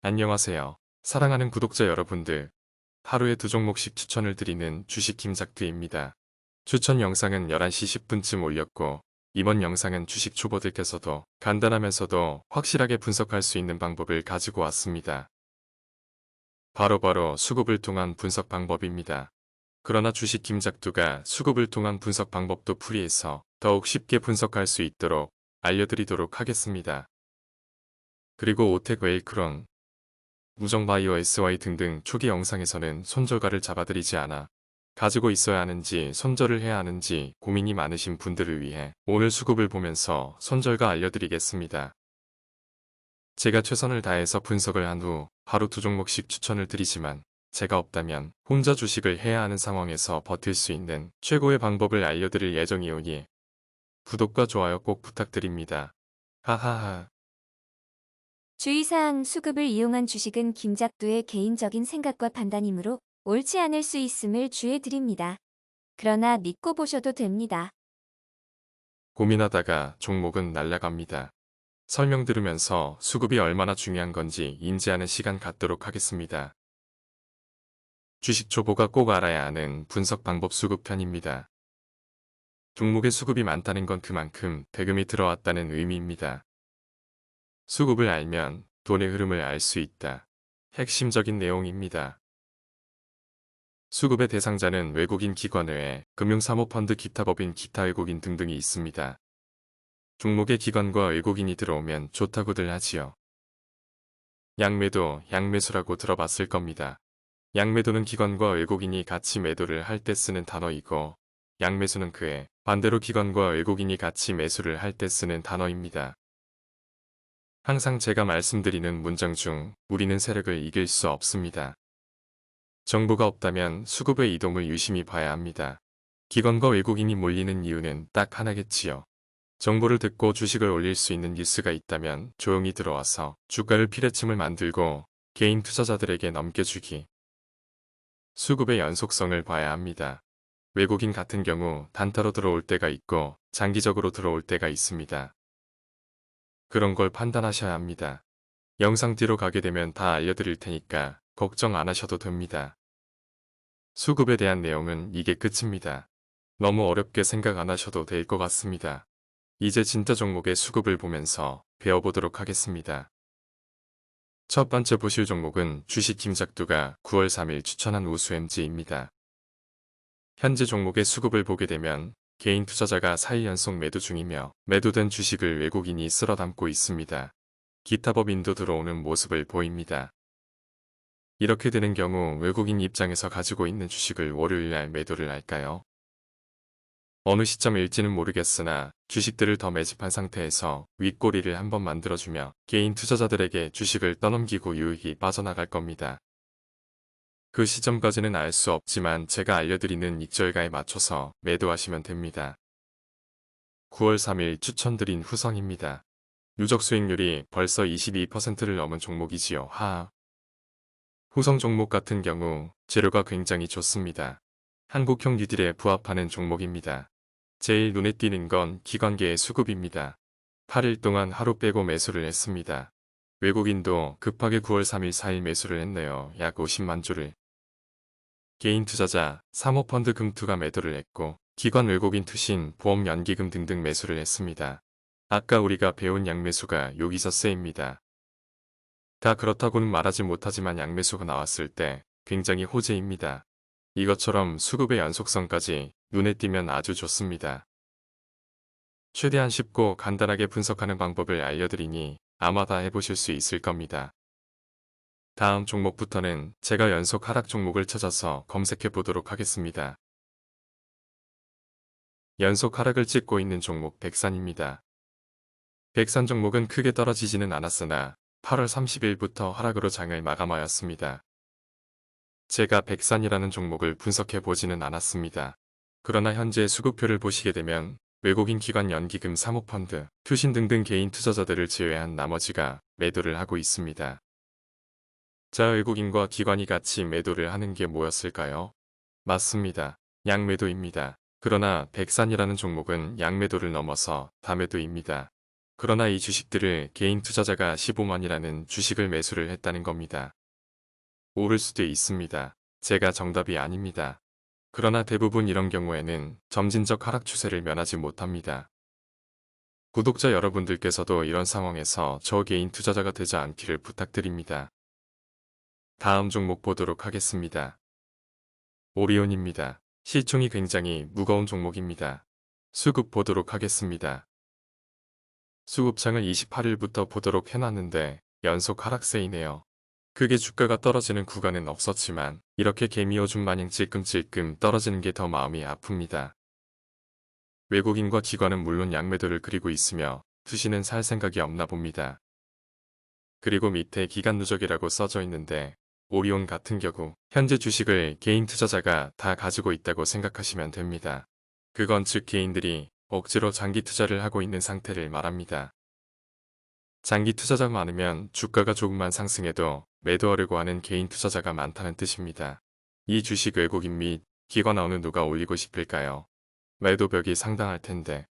안녕하세요. 사랑하는 구독자 여러분들. 하루에 두 종목씩 추천을 드리는 주식 김작두입니다. 추천 영상은 11시 10분쯤 올렸고 이번 영상은 주식 초보들께서도 간단하면서도 확실하게 분석할 수 있는 방법을 가지고 왔습니다. 바로 바로 수급을 통한 분석 방법입니다. 그러나 주식 김작두가 수급을 통한 분석 방법도 풀이해서 더욱 쉽게 분석할 수 있도록 알려드리도록 하겠습니다. 그리고 오텍 웨이크론, 무정바이오 SY 등등 초기 영상에서는 손절가를 잡아드리지 않아 가지고 있어야 하는지 손절을 해야 하는지 고민이 많으신 분들을 위해 오늘 수급을 보면서 손절가 알려드리겠습니다. 제가 최선을 다해서 분석을 한후 하루 두 종목씩 추천을 드리지만 제가 없다면 혼자 주식을 해야 하는 상황에서 버틸 수 있는 최고의 방법을 알려드릴 예정이오니 구독과 좋아요 꼭 부탁드립니다. 하하하. 주의사항 수급을 이용한 주식은 김작두의 개인적인 생각과 판단이므로 옳지 않을 수 있음을 주의 드립니다. 그러나 믿고 보셔도 됩니다. 고민하다가 종목은 날아갑니다. 설명 들으면서 수급이 얼마나 중요한 건지 인지하는 시간 갖도록 하겠습니다. 주식 초보가 꼭 알아야 하는 분석 방법 수급 편입니다. 종목의 수급이 많다는 건 그만큼 대금이 들어왔다는 의미입니다. 수급을 알면 돈의 흐름을 알 수 있다. 핵심적인 내용입니다. 수급의 대상자는 외국인 기관 외에 금융사모펀드 기타 법인 기타 외국인 등등이 있습니다. 종목의 기관과 외국인이 들어오면 좋다고들 하지요. 양매도, 양매수라고 들어봤을 겁니다. 양매도는 기관과 외국인이 같이 매도를 할 때 쓰는 단어이고 양매수는 그에 반대로 기관과 외국인이 같이 매수를 할 때 쓰는 단어입니다. 항상 제가 말씀드리는 문장 중 우리는 세력을 이길 수 없습니다. 정보가 없다면 수급의 이동을 유심히 봐야 합니다. 기관과 외국인이 몰리는 이유는 딱 하나겠지요. 정보를 듣고 주식을 올릴 수 있는 뉴스가 있다면 조용히 들어와서 주가를 피뢰침을 만들고 개인 투자자들에게 넘겨주기. 수급의 연속성을 봐야 합니다. 외국인 같은 경우 단타로 들어올 때가 있고 장기적으로 들어올 때가 있습니다. 그런 걸 판단하셔야 합니다. 영상 뒤로 가게 되면 다 알려드릴 테니까 걱정 안 하셔도 됩니다. 수급에 대한 내용은 이게 끝입니다. 너무 어렵게 생각 안 하셔도 될 것 같습니다. 이제 진짜 종목의 수급을 보면서 배워보도록 하겠습니다. 첫 번째 보실 종목은 주식 김작두가 9월 3일 추천한 우수MG입니다. 현재 종목의 수급을 보게 되면 개인 투자자가 4일 연속 매도 중이며 매도된 주식을 외국인이 쓸어 담고 있습니다. 기타 법인도 들어오는 모습을 보입니다. 이렇게 되는 경우 외국인 입장에서 가지고 있는 주식을 월요일날 매도를 할까요? 어느 시점일지는 모르겠으나 주식들을 더 매집한 상태에서 윗꼬리를 한번 만들어주며 개인 투자자들에게 주식을 떠넘기고 유익이 빠져나갈 겁니다. 그 시점까지는 알 수 없지만 제가 알려드리는 익절가에 맞춰서 매도하시면 됩니다. 9월 3일 추천드린 후성입니다. 누적 수익률이 벌써 22%를 넘은 종목이지요. 하. 후성 종목 같은 경우 재료가 굉장히 좋습니다. 한국형 뉴딜에 부합하는 종목입니다. 제일 눈에 띄는 건 기관계의 수급입니다. 8일 동안 하루 빼고 매수를 했습니다. 외국인도 급하게 9월 3일 4일 매수를 했네요. 약 50만 주를. 개인 투자자, 사모펀드 금투가 매도를 했고 기관 외국인 투신, 보험 연기금 등등 매수를 했습니다. 아까 우리가 배운 양매수가 여기서 쓰입니다. 다 그렇다고는 말하지 못하지만 양매수가 나왔을 때 굉장히 호재입니다. 이것처럼 수급의 연속성까지 눈에 띄면 아주 좋습니다. 최대한 쉽고 간단하게 분석하는 방법을 알려드리니 아마 다 해보실 수 있을 겁니다. 다음 종목부터는 제가 연속 하락 종목을 찾아서 검색해 보도록 하겠습니다. 연속 하락을 찍고 있는 종목 백산입니다. 백산 종목은 크게 떨어지지는 않았으나 8월 30일부터 하락으로 장을 마감하였습니다. 제가 백산이라는 종목을 분석해 보지는 않았습니다. 그러나 현재 수급표를 보시게 되면 외국인 기관 연기금 사모펀드, 투신 등등 개인 투자자들을 제외한 나머지가 매도를 하고 있습니다. 자 외국인과 기관이 같이 매도를 하는 게 뭐였을까요? 맞습니다. 양매도입니다. 그러나 백산이라는 종목은 양매도를 넘어서 다매도입니다. 그러나 이 주식들을 개인 투자자가 15만이라는 주식을 매수를 했다는 겁니다. 오를 수도 있습니다. 제가 정답이 아닙니다. 그러나 대부분 이런 경우에는 점진적 하락 추세를 면하지 못합니다. 구독자 여러분들께서도 이런 상황에서 저 개인 투자자가 되지 않기를 부탁드립니다. 다음 종목 보도록 하겠습니다. 오리온입니다. 시총이 굉장히 무거운 종목입니다. 수급 보도록 하겠습니다. 수급창을 28일부터 보도록 해놨는데 연속 하락세이네요. 크게 주가가 떨어지는 구간은 없었지만 이렇게 개미오줌 마냥 찔끔찔끔 떨어지는 게 더 마음이 아픕니다. 외국인과 기관은 물론 양매도를 그리고 있으며 투시는 살 생각이 없나 봅니다. 그리고 밑에 기간 누적이라고 써져 있는데 오리온 같은 경우 현재 주식을 개인 투자자가 다 가지고 있다고 생각하시면 됩니다. 그건 즉 개인들이 억지로 장기 투자를 하고 있는 상태를 말합니다. 장기 투자자 많으면 주가가 조금만 상승해도 매도하려고 하는 개인 투자자가 많다는 뜻입니다. 이 주식 외국인 및 기관 어느 누가 올리고 싶을까요? 매도벽이 상당할 텐데.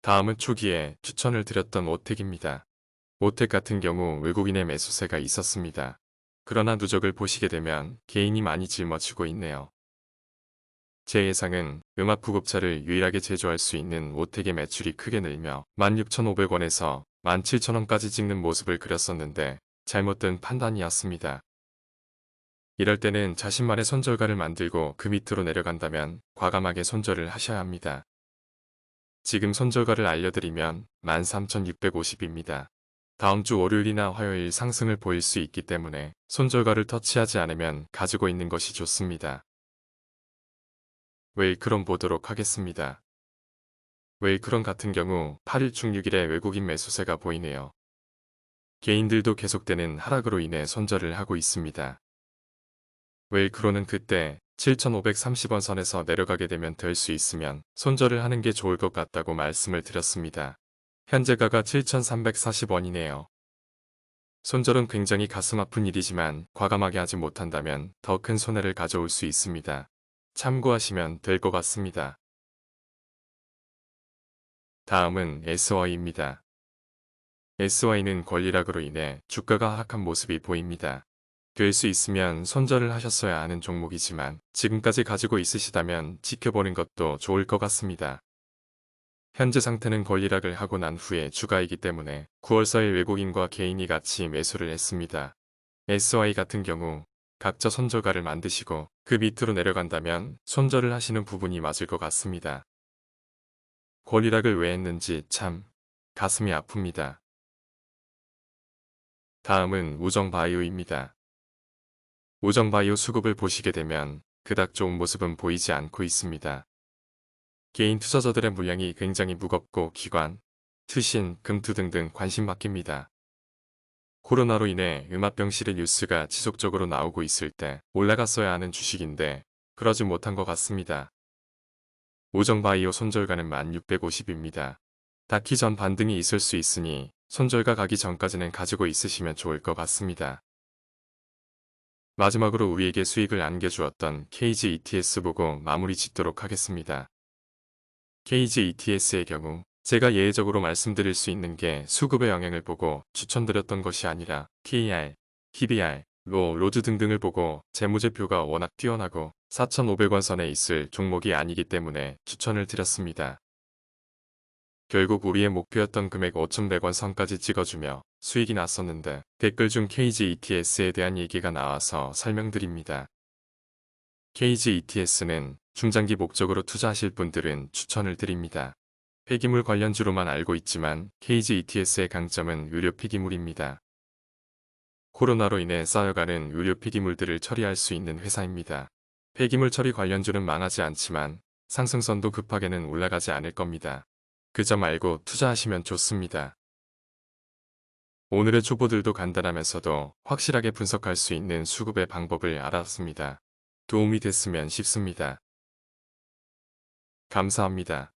다음은 초기에 추천을 드렸던 오텍입니다. 오텍 같은 경우 외국인의 매수세가 있었습니다. 그러나 누적을 보시게 되면 개인이 많이 짊어지고 있네요. 제 예상은 음압 구급차를 유일하게 제조할 수 있는 오텍의 매출이 크게 늘며 16,500원에서 17,000원까지 찍는 모습을 그렸었는데 잘못된 판단이었습니다. 이럴 때는 자신만의 손절가를 만들고 그 밑으로 내려간다면 과감하게 손절을 하셔야 합니다. 지금 손절가를 알려드리면 13,650입니다. 다음 주 월요일이나 화요일 상승을 보일 수 있기 때문에 손절가를 터치하지 않으면 가지고 있는 것이 좋습니다. 웨이크론 보도록 하겠습니다. 웨이크론 같은 경우 8일 중 6일에 외국인 매수세가 보이네요. 개인들도 계속되는 하락으로 인해 손절을 하고 있습니다. 웨이크론은 그때 7,530원 선에서 내려가게 되면 될 수 있으면 손절을 하는 게 좋을 것 같다고 말씀을 드렸습니다. 현재가가 7,340원이네요. 손절은 굉장히 가슴 아픈 일이지만 과감하게 하지 못한다면 더 큰 손해를 가져올 수 있습니다. 참고하시면 될 것 같습니다. 다음은 SY입니다. SY는 권리락으로 인해 주가가 하락한 모습이 보입니다. 될 수 있으면 손절을 하셨어야 하는 종목이지만 지금까지 가지고 있으시다면 지켜보는 것도 좋을 것 같습니다. 현재 상태는 권리락을 하고 난 후에 주가이기 때문에 9월 4일 외국인과 개인이 같이 매수를 했습니다. SY 같은 경우 각자 손절가를 만드시고 그 밑으로 내려간다면 손절을 하시는 부분이 맞을 것 같습니다. 권리락을 왜 했는지 참 가슴이 아픕니다. 다음은 우정바이오입니다. 우정바이오 수급을 보시게 되면 그닥 좋은 모습은 보이지 않고 있습니다. 개인 투자자들의 물량이 굉장히 무겁고 기관, 투신, 금투 등등 관심 맡깁니다. 코로나로 인해 음압병실의 뉴스가 지속적으로 나오고 있을 때 올라갔어야 하는 주식인데 그러지 못한 것 같습니다. 우정바이오 손절가는 1650입니다. 닿기 전 반등이 있을 수 있으니 손절가 가기 전까지는 가지고 있으시면 좋을 것 같습니다. 마지막으로 우리에게 수익을 안겨주었던 KG ETS 보고 마무리 짓도록 하겠습니다. KG ETS의 경우 제가 예외적으로 말씀드릴 수 있는 게 수급의 영향을 보고 추천드렸던 것이 아니라 KR, PBR, 로, 로드 등등을 보고 재무제표가 워낙 뛰어나고 4,500원 선에 있을 종목이 아니기 때문에 추천을 드렸습니다. 결국 우리의 목표였던 금액 5,100원 선까지 찍어주며 수익이 났었는데 댓글 중 KG ETS에 대한 얘기가 나와서 설명드립니다. KG ETS는 중장기 목적으로 투자하실 분들은 추천을 드립니다. 폐기물 관련주로만 알고 있지만 KG ETS의 강점은 의료 폐기물입니다. 코로나로 인해 쌓여가는 의료 폐기물들을 처리할 수 있는 회사입니다. 폐기물 처리 관련주는 망하지 않지만 상승선도 급하게는 올라가지 않을 겁니다. 그 점 알고 투자하시면 좋습니다. 오늘의 초보들도 간단하면서도 확실하게 분석할 수 있는 수급의 방법을 알았습니다. 도움이 됐으면 싶습니다. 감사합니다.